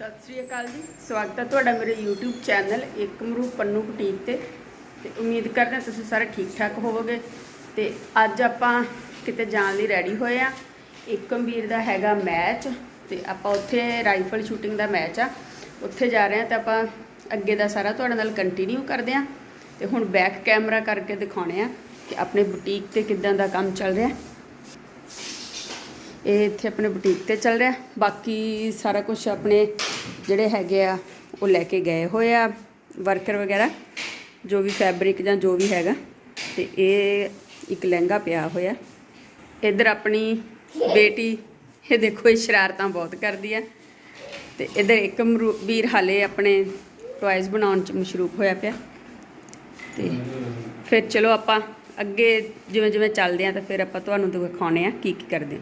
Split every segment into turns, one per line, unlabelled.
ਸਤਿ ਸ੍ਰੀ ਅਕਾਲ ਜੀ। ਸਵਾਗਤ ਹੈ ਤੁਹਾਡਾ ਮੇਰੇ YouTube channel Ekamru Pannu boutique ਤੇ। ਤੇ ਉਮੀਦ ਕਰਦੇ ਹਾਂ ਤੁਸੀਂ ਸਾਰੇ ਠੀਕ ਠਾਕ ਹੋਵੋਗੇ। ਤੇ ਅੱਜ ਆਪਾਂ ਕਿਤੇ ਜਾਣ ਲਈ ਰੈਡੀ ਹੋਏ ਆ। ਏਕਮ ਵੀਰ ਦਾ ਹੈਗਾ ਮੈਚ ਤੇ ਆਪਾਂ ਉੱਥੇ ਰਾਈਫਲ ਸ਼ੂਟਿੰਗ ਦਾ ਮੈਚ ਆ। ਉੱਥੇ ਜਾ ਰਹੇ ਆ ਤੇ ਆਪਾਂ ਅੱਗੇ ਦਾ ਸਾਰਾ ਤੁਹਾਡੇ ਨਾਲ ਕੰਟੀਨਿਊ ਕਰਦੇ ਆ ਤੇ ਹੁਣ ਬੈਕ ਕੈਮਰਾ ਕਰਕੇ ਦਿਖਾਉਣੇ ਆ ਕਿ ਆਪਣੇ ਬੁਟੀਕ ਤੇ ਕਿੱਦਾਂ ਦਾ ਕੰਮ ਚੱਲ ਰਿਹਾ। ਇਹ ਇੱਥੇ ਆਪਣੇ ਬੁਟੀਕ ਤੇ ਚੱਲ ਰਿਹਾ। ਬਾਕੀ ਸਾਰਾ ਕੁਝ ਆਪਣੇ ਜਿਹੜੇ ਹੈਗੇ ਆ, ਉਹ ਲੈ ਕੇ ਗਏ ਹੋਏ ਆ ਵਰਕਰ ਵਗੈਰਾ, ਜੋ ਵੀ ਫੈਬਰਿਕ ਜਾਂ ਜੋ ਵੀ ਹੈਗਾ। ਤੇ ਇਹ ਇੱਕ ਲਹਿੰਗਾ ਪਿਆ ਹੋਇਆ। ਇੱਧਰ ਆਪਣੀ ਬੇਟੀ, ਇਹ ਦੇਖੋ, ਇਹ ਸ਼ਰਾਰਤਾਂ ਬਹੁਤ ਕਰਦੀ ਆ। ਤੇ ਇੱਧਰ ਇੱਕ ਅਮਰੂ- ਵੀਰ ਹਾਲੇ ਆਪਣੇ ਟੌਇਜ਼ ਬਣਾਉਣ ਚ ਮਸ਼ਰੂਫ ਹੋਇਆ ਪਿਆ। ਤੇ ਫਿਰ ਚਲੋ ਆਪਾਂ ਅੱਗੇ ਜਿਵੇਂ ਜਿਵੇਂ ਚੱਲਦੇ ਆ, ਤਾਂ ਫਿਰ ਆਪਾਂ ਤੁਹਾਨੂੰ ਦਿਖਾਉਣੇ ਆ ਕੀ ਕੀ ਕਰਦੇ ਆ।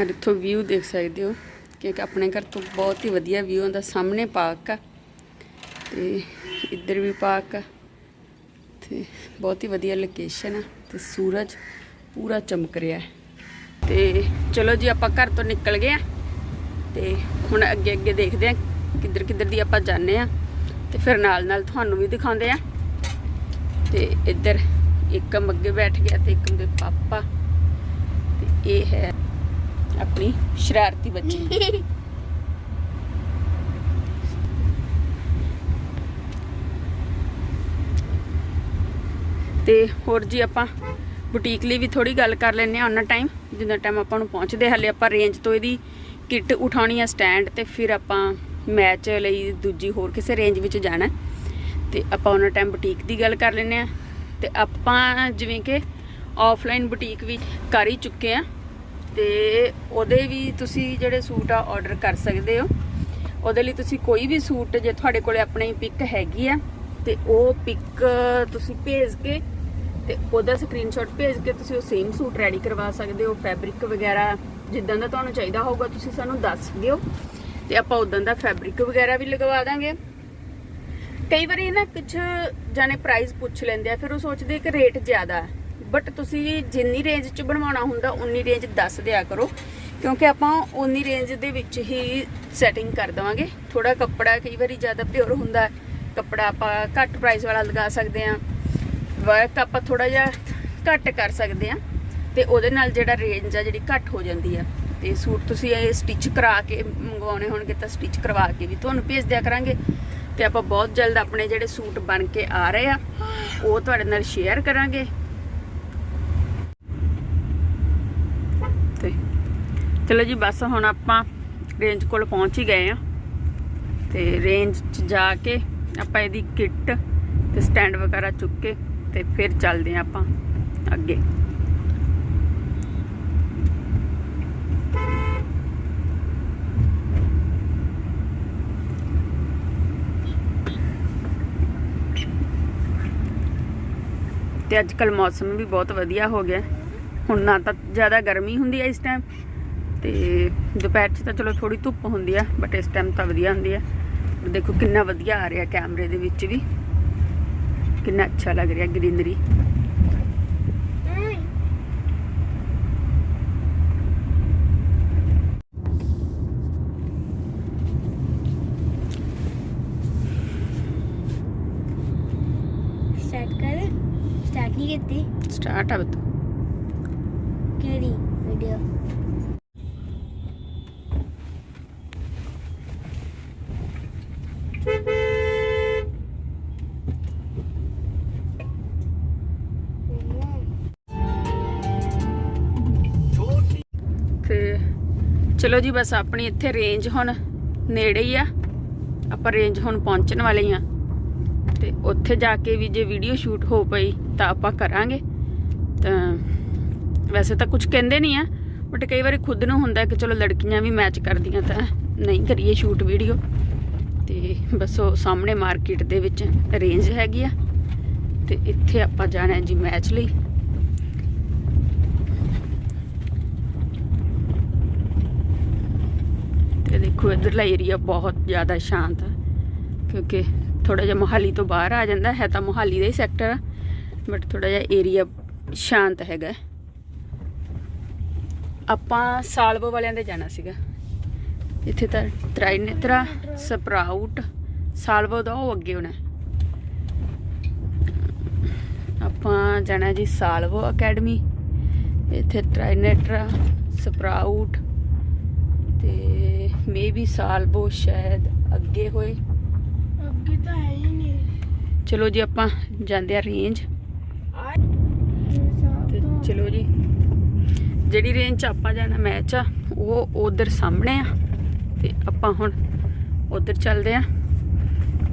ਔਰ ਇੱਥੋਂ ਵਿਊ ਦੇਖ ਸਕਦੇ ਹੋ। ਕਿਉਂਕਿ ਆਪਣੇ ਘਰ ਤੋਂ ਬਹੁਤ ਹੀ ਵਧੀਆ ਵਿਊ ਆਉਂਦਾ ਸਾਹਮਣੇ ਪਾਰਕ ਆ। ਤੇ ਇੱਧਰ ਵੀ ਪਾਰਕ ਆ। ਤੇ ਬਹੁਤ ਹੀ ਵਧੀਆ ਲੋਕੇਸ਼ਨ ਆ। ਤੇ ਸੂਰਜ ਪੂਰਾ ਚਮਕ ਰਿਹਾ ਹੈ। ਤੇ ਚਲੋ ਜੀ, ਆਪਾਂ ਘਰ ਤੋਂ ਨਿਕਲ ਗਏ ਆ। ਤੇ ਹੁਣ ਅੱਗੇ ਅੱਗੇ ਦੇਖਦੇ ਆ ਕਿੱਧਰ ਕਿੱਧਰ ਦੀ ਆਪਾਂ ਜਾਂਦੇ ਆ। ਤੇ ਫਿਰ ਨਾਲ ਨਾਲ ਤੁਹਾਨੂੰ ਵੀ ਦਿਖਾਉਂਦੇ ਆ। ਤੇ ਇੱਧਰ ਇੱਕਮ ਅੱਗੇ ਬੈਠ ਗਿਆ ਤੇ ਇੱਕ ਦੇ ਪਾਪਾ। ਤੇ ਇਹ ਹੈ ਆਪਣੀ ਸ਼ਰਾਰਤੀ ਬੱਚੀ ਤੇ ਹੋਰ ਜੀ ਆਪਾਂ ਬੁਟੀਕ ਲਈ ਵੀ ਥੋੜੀ ਗੱਲ ਕਰ ਲੈਨੇ ਆ ਉਹਨਾਂ ਟਾਈਮ ਜਿੰਨਾ ਟਾਈਮ ਆਪਾਂ ਨੂੰ ਪਹੁੰਚਦੇ ਹਲੇ ਆਪਾਂ ਰੇਂਜ ਤੋਂ ਇਹਦੀ ਕਿੱਟ ਉਠਾਉਣੀ ਆ ਸਟੈਂਡ ਤੇ, ਫਿਰ ਆਪਾਂ ਮੈਚ ਲਈ ਦੂਜੀ ਹੋਰ ਕਿਸੇ ਰੇਂਜ ਵਿੱਚ ਜਾਣਾ। ਤੇ ਆਪਾਂ ਉਹਨਾਂ ਟਾਈਮ ਬੁਟੀਕ ਦੀ ਗੱਲ ਕਰ ਲੈਨੇ ਆ ਤੇ ਆਪਾਂ ਜਿਵੇਂ ਕਿ ਆਫਲਾਈਨ ਬੁਟੀਕ ਵੀ ਕਰ ਹੀ ਚੁੱਕੇ ਆ ਤੇ ਉਹਦੇ ਵੀ ਤੁਸੀਂ ਜਿਹੜੇ ਸੂਟ ਆ ਆਰਡਰ ਕਰ ਸਕਦੇ ਹੋ। ਉਹਦੇ ਲਈ ਤੁਸੀਂ ਕੋਈ ਵੀ ਸੂਟ ਜੇ ਤੁਹਾਡੇ ਕੋਲੇ ਆਪਣੀ ਪਿਕ ਹੈਗੀ ਆ, ਤੇ ਉਹ ਪਿਕ ਤੁਸੀਂ ਭੇਜ ਕੇ ਤੇ ਉਹਦਾ ਸਕਰੀਨਸ਼ਾਟ ਭੇਜ ਕੇ ਤੁਸੀਂ ਉਹ ਸੇਮ ਸੂਟ ਰੈਡੀ ਕਰਵਾ ਸਕਦੇ ਹੋ ਫੈਬਰਿਕ ਵਗੈਰਾ ਜਿੱਦਾਂ ਦਾ ਤੁਹਾਨੂੰ ਚਾਹੀਦਾ ਹੋਊਗਾ ਤੁਸੀਂ ਸਾਨੂੰ ਦੱਸ ਦਿਓ। ਤੇ ਆਪਾਂ ਉਦਾਂ ਦਾ ਫੈਬਰਿਕ ਵਗੈਰਾ ਵੀ ਲਗਵਾ ਦਾਂਗੇ। ਕਈ ਵਾਰੀ ਨਾ ਕੁਝ ਜਾਣੇ ਪ੍ਰਾਈਸ ਪੁੱਛ ਲੈਂਦੇ ਆ, ਫਿਰ ਉਹ ਸੋਚਦੇ ਕਿ ਰੇਟ ਜ਼ਿਆਦਾ ਹੈ ਬਟ ਤੁਸੀਂ ਜਿੰਨੀ ਰੇਂਜ 'ਚ ਬਣਵਾਉਣਾ ਹੁੰਦਾ, ਉਨੀ ਰੇਂਜ ਦੱਸ ਦਿਆ ਕਰੋ। ਕਿਉਂਕਿ ਆਪਾਂ ਉਨੀ ਰੇਂਜ ਦੇ ਵਿੱਚ ਹੀ ਸੈਟਿੰਗ ਕਰ ਦਵਾਂਗੇ। ਥੋੜਾ ਕੱਪੜਾ ਕਈ ਵਾਰੀ ਜ਼ਿਆਦਾ ਪਿਓਰ ਹੁੰਦਾ ਕੱਪੜਾ ਆਪਾਂ ਘੱਟ ਪ੍ਰਾਈਸ ਵਾਲਾ ਲਗਾ ਸਕਦੇ ਆ ਵਰਕ ਆਪਾਂ ਥੋੜਾ ਜਿਹਾ ਘੱਟ ਕਰ ਸਕਦੇ ਆ ਤੇ ਉਹਦੇ ਨਾਲ ਜਿਹੜਾ ਰੇਂਜ ਆ, ਜਿਹੜੀ ਘੱਟ ਹੋ ਜਾਂਦੀ ਆ। ਤੇ ਸੂਟ ਤੁਸੀਂ ਇਹ ਸਟਿਚ ਕਰਾ ਕੇ ਮੰਗਵਾਉਣੇ ਹੋਣਗੇ ਤਾਂ ਸਟਿਚ ਕਰਵਾ ਕੇ ਵੀ ਤੁਹਾਨੂੰ ਭੇਜ ਦਿਆ ਕਰਾਂਗੇ। ਤੇ ਆਪਾਂ ਬਹੁਤ ਜਲਦ ਆਪਣੇ ਜਿਹੜੇ ਸੂਟ ਬਣ ਕੇ ਆ ਰਹੇ ਆ, ਉਹ ਤੁਹਾਡੇ ਨਾਲ ਸ਼ੇਅਰ ਕਰਾਂਗੇ। ਚਲੋ ਜੀ, ਬਸ ਹੁਣ ਆਪਾਂ ਰੇਂਜ ਕੋਲ ਪਹੁੰਚ ਹੀ ਗਏ ਆ ਤੇ ਰੇਂਜ 'ਚ ਜਾ ਕੇ ਆਪਾਂ ਇਹਦੀ ਕਿੱਟ ਤੇ ਸਟੈਂਡ ਵਗੈਰਾ ਚੁੱਕ ਕੇ ਤੇ ਫਿਰ ਚੱਲਦੇ ਆ ਆਪਾਂ ਅੱਗੇ। ਤੇ ਅੱਜ ਕੱਲ ਮੌਸਮ ਵੀ ਬਹੁਤ ਵਧੀਆ ਹੋ ਗਿਆ। ਹੁਣ ਨਾ ਤਾਂ ਜ਼ਿਆਦਾ ਗਰਮੀ ਹੁੰਦੀ ਹੈ ਇਸ ਟਾਈਮ ਤੇ ਦੁਪਹਿਰ 'ਚ ਤਾਂ ਚਲੋ ਥੋੜੀ ਧੁੱਪ ਹੁੰਦੀ ਆ ਬਟ ਇਸ ਟਾਈਮ ਤਾਂ ਵਧੀਆ ਹੁੰਦੀ ਆ। ਦੇਖੋ ਕਿੰਨਾ ਵਧੀਆ ਆ ਰਿਹਾ ਕੈਮਰੇ ਦੇ ਵਿੱਚ ਵੀ। ਕਿੰਨਾ ਅੱਛਾ ਲੱਗ ਰਿਹਾ ਗ੍ਰੀਨਰੀ।
ਸਟਾਰਟ ਕਰ। ਸਟਾਰਟ ਨਹੀਂ ਕੀਤੀ।
ਸਟਾਰਟ ਆ ਬਤੋ। ਚਲੋ ਜੀ, ਬਸ ਆਪਣੀ ਇੱਥੇ ਰੇਂਜ ਹੁਣ ਨੇੜੇ ਹੀ ਆ। ਆਪਾਂ ਰੇਂਜ ਹੁਣ ਪਹੁੰਚਣ ਵਾਲੇ ਹੀ ਆ। ਤੇ ਉੱਥੇ ਜਾ ਕੇ ਵੀ ਜੇ ਵੀਡੀਓ ਸ਼ੂਟ ਹੋ ਪਈ ਤਾਂ ਆਪਾਂ ਕਰਾਂਗੇ। ਤਾਂ ਵੈਸੇ ਤਾਂ ਕੁਝ ਕਹਿੰਦੇ ਨਹੀਂ ਆ ਬਟ ਕਈ ਵਾਰੀ ਖੁਦ ਨੂੰ ਹੁੰਦਾ ਕਿ ਚਲੋ ਲੜਕੀਆਂ ਵੀ ਮੈਚ ਕਰਦੀਆਂ ਤਾਂ ਨਹੀਂ ਕਰੀਏ ਸ਼ੂਟ ਵੀਡੀਓ ਤੇ ਬਸ ਉਹ ਸਾਹਮਣੇ ਮਾਰਕੀਟ ਦੇ ਵਿੱਚ ਰੇਂਜ ਹੈਗੀ ਆ। ਤੇ ਇੱਥੇ ਆਪਾਂ ਜਾਣਾ ਜੀ ਮੈਚ ਲਈ। ਤੇ ਦੇਖੋ ਇਧਰਲਾ ਏਰੀਆ ਬਹੁਤ ਜ਼ਿਆਦਾ ਸ਼ਾਂਤ ਆ, ਕਿਉਂਕਿ ਥੋੜਾ ਜਿਹਾ ਮੋਹਾਲੀ ਤੋਂ ਬਾਹਰ ਆ ਜਾਂਦਾ, ਹੈ ਤਾਂ ਮੋਹਾਲੀ ਦਾ ਹੀ ਸੈਕਟਰ ਆ ਬਟ ਥੋੜਾ ਜਿਹਾ ਏਰੀਆ ਸ਼ਾਂਤ ਹੈਗਾ। ਆਪਾਂ ਸਾਲਵੋ ਵਾਲਿਆਂ ਦੇ ਜਾਣਾ ਸੀਗਾ। ਇੱਥੇ ਤਾਂ ਤ੍ਰਾਈਨੇਤਰਾ ਸਪਰਾਊਟ, ਸਾਲਵੋ ਦਾ ਉਹ ਅੱਗੇ ਹੋਣਾ। ਆਪਾਂ ਜਾਣਾ ਜੀ ਸਾਲਵੋ ਅਕੈਡਮੀ। ਇੱਥੇ ਟ੍ਰਾਈਨੇਟਰਾ ਸਪਰਾਊਟ ਤੇ ਮੇਬੀ ਸਾਲਵੋ ਸ਼ਾਇਦ ਅੱਗੇ ਹੋਏ।
ਅੱਗੇ ਤਾਂ ਹੈ ਹੀ ਨਹੀਂ।
ਚਲੋ ਜੀ ਆਪਾਂ ਜਾਂਦੇ ਆ ਰੇਂਜ ਤੇ ਚਲੋ ਜੀ ਜਿਹੜੀ ਰੇਂਜ 'ਚ ਆਪਾਂ ਜਾਣਾ ਮੈਚ ਆ ਉਹ ਉਧਰ ਸਾਹਮਣੇ ਆ। ਤੇ ਆਪਾਂ ਹੁਣ ਉਧਰ ਚੱਲਦੇ ਆ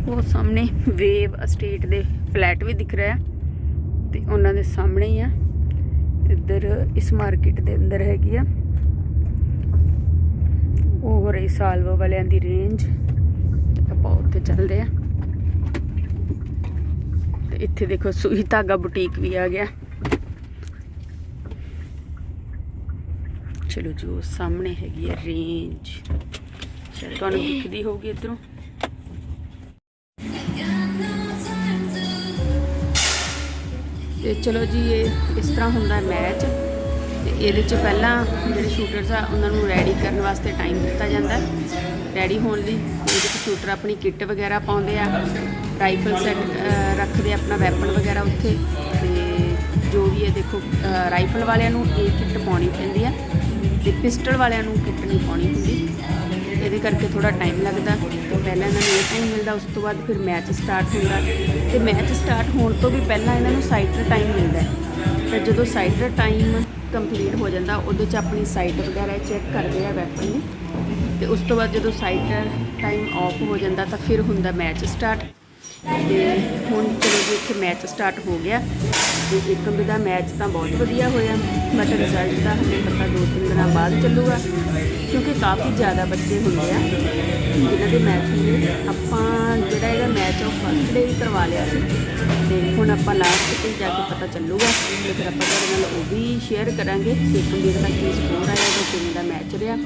ਉਹ ਸਾਹਮਣੇ ਵੇਵ ਅਸਟੇਟ ਦੇ ਫਲੈਟ ਵੀ ਦਿਖ ਰਿਹਾ। ਤੇ ਉਹਨਾਂ ਦੇ ਸਾਹਮਣੇ ਹੀ ਆ। ਇੱਧਰ ਇਸ ਮਾਰਕੀਟ ਦੇ ਅੰਦਰ ਹੈਗੀ ਆ। ਸਾਲਵੋ ਵਾਲਿਆਂ ਦੀ ਰੇਂਜ ਆਪਾਂ ਉੱਥੇ ਚੱਲਦੇ ਆ। ਤੇ ਇੱਥੇ ਦੇਖੋ ਸੂਈ ਧਾਗਾ ਬੁਟੀਕ ਵੀ ਆ ਗਿਆ। ਚਲੋ ਜੋ ਸਾਹਮਣੇ ਹੈਗੀ ਹੈ ਰੇਂਜ ਸ਼ਾਇਦ ਤੁਹਾਨੂੰ ਦਿਖਦੀ ਹੋਊਗੀ ਇਧਰੋਂ। ਤੇ ਚਲੋ ਜੀ, ਇਹ ਇਸ ਤਰ੍ਹਾਂ ਹੁੰਦਾ ਮੈਚ ਤੇ ਇਹਦੇ ਚ ਪਹਿਲਾਂ ਜਿਹੜੇ ਸ਼ੂਟਰਸ ਆ, ਉਹਨਾਂ ਨੂੰ ਰੈਡੀ ਕਰਨ ਵਾਸਤੇ ਟਾਈਮ ਦਿੱਤਾ ਜਾਂਦਾ ਰੈਡੀ ਹੋਣ ਲਈ ਤੇ ਇਹਦੇ ਚ ਸ਼ੂਟਰ ਆਪਣੀ ਕਿੱਟ ਵਗੈਰਾ ਪਾਉਂਦੇ ਆ ਰਾਈਫਲ ਸੈੱਟ ਰੱਖਦੇ ਆਪਣਾ ਵੈਪਨ ਵਗੈਰਾ ਉੱਥੇ। ਤੇ ਜੋ ਵੀ ਹੈ ਦੇਖੋ ਰਾਈਫਲ ਵਾਲਿਆਂ ਨੂੰ ਇਹ ਕਿੱਟ ਪਾਉਣੀ ਪੈਂਦੀ ਆ ਤੇ ਪਿਸਟਲ ਵਾਲਿਆਂ ਨੂੰ ਕਿੱਟ ਨਹੀਂ ਪਾਉਣੀ ਹੁੰਦੀ। ਇਹਦੇ ਕਰਕੇ ਥੋੜਾ ਟਾਈਮ ਲੱਗਦਾ। ਤੇ ਪਹਿਲਾਂ ਇਹਨਾਂ ਨੂੰ ਇਹ ਟਾਈਮ ਮਿਲਦਾ, ਉਸ ਤੋਂ ਬਾਅਦ ਫਿਰ ਮੈਚ ਸਟਾਰਟ ਹੁੰਦਾ। ਤੇ ਮੈਚ ਸਟਾਰਟ ਹੋਣ ਤੋਂ ਵੀ ਪਹਿਲਾਂ ਇਹਨਾਂ ਨੂੰ ਸਾਈਟਰ ਟਾਈਮ ਮਿਲਦਾ ਹੈ। ਤੇ ਜਦੋਂ ਸਾਈਟਰ ਟਾਈਮ ਕੰਪਲੀਟ ਹੋ ਜਾਂਦਾ, ਉਹਦੇ 'ਚ ਆਪਣੀ ਸਾਈਟ ਵਗੈਰਾ ਚੈੱਕ ਕਰਦੇ ਆ ਵੈਪਨ ਨੂੰ। ਤੇ ਉਸ ਤੋਂ ਬਾਅਦ ਜਦੋਂ ਸਾਈਟ ਟਾਈਮ ਆਫ ਹੋ ਜਾਂਦਾ, ਤਾਂ ਫਿਰ ਹੁੰਦਾ ਮੈਚ ਸਟਾਰਟ ਹੁਣ ਚਲੋ ਜੀ ਇੱਥੇ ਮੈਚ ਸਟਾਰਟ ਹੋ ਗਿਆ ਤੇ ਇੱਕ ਦਾ ਮੈਚ ਤਾਂ ਬਹੁਤ ਵਧੀਆ ਹੋਇਆ ਬਟ ਰਿਜ਼ਲਟ ਦਾ ਹਲੇ ਪਤਾ ਦੋ ਤਿੰਨ ਦਿਨਾਂ ਬਾਅਦ ਚੱਲੂਗਾ, ਕਿਉਂਕਿ ਕਾਫੀ ਜ਼ਿਆਦਾ ਬੱਚੇ ਹੁੰਦੇ ਆ, ਜਿਨ੍ਹਾਂ ਦੇ ਮੈਚ ਹੁੰਦੇ ਆਪਾਂ ਜਿਹੜਾ ਇਹਦਾ ਮੈਚ ਉਹ ਫਸਟ ਡੇ ਵੀ ਕਰਵਾ ਲਿਆ ਸੀ, ਤੇ ਹੁਣ ਆਪਾਂ ਲਾਸਟ ਤੇ ਜਾ ਕੇ ਪਤਾ ਚੱਲੂਗਾ ਤੇ ਫਿਰ ਆਪਾਂ ਤੁਹਾਡੇ ਨਾਲ ਉਹ ਵੀ ਸ਼ੇਅਰ ਕਰਾਂਗੇ ਕਿ ਕੁਲਦੀਪ ਦਾ ਕੀ ਸਕੋਰ ਆਇਆ ਤੇ ਕਿਵੇਂ ਦਾ ਮੈਚ ਰਿਹਾ,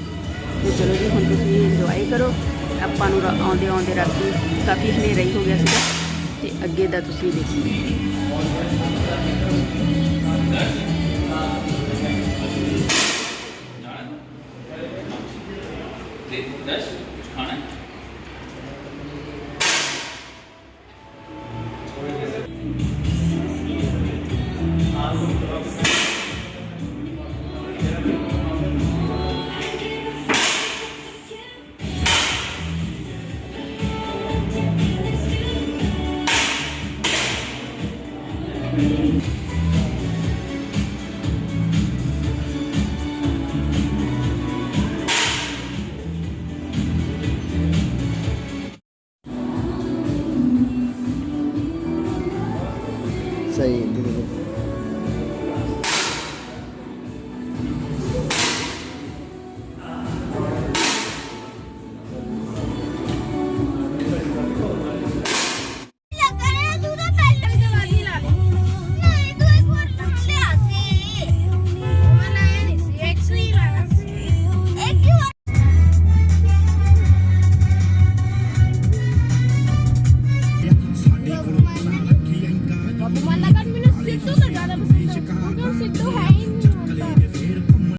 ਤੇ ਚਲੋ ਜੀ ਹੁਣ ਤੁਸੀਂ ਇੰਜੋਏ ਕਰੋ ਆਪਾਂ ਨੂੰ ਆਉਂਦੇ ਆਉਂਦੇ ਰਾਤੀ ਕਾਫੀ ਹਨੇਰਾ ਹੀ ਹੋ ਗਿਆ ਸੀਗਾ ਤੇ ਅੱਗੇ ਦਾ ਤੁਸੀਂ ਦੇਖੋ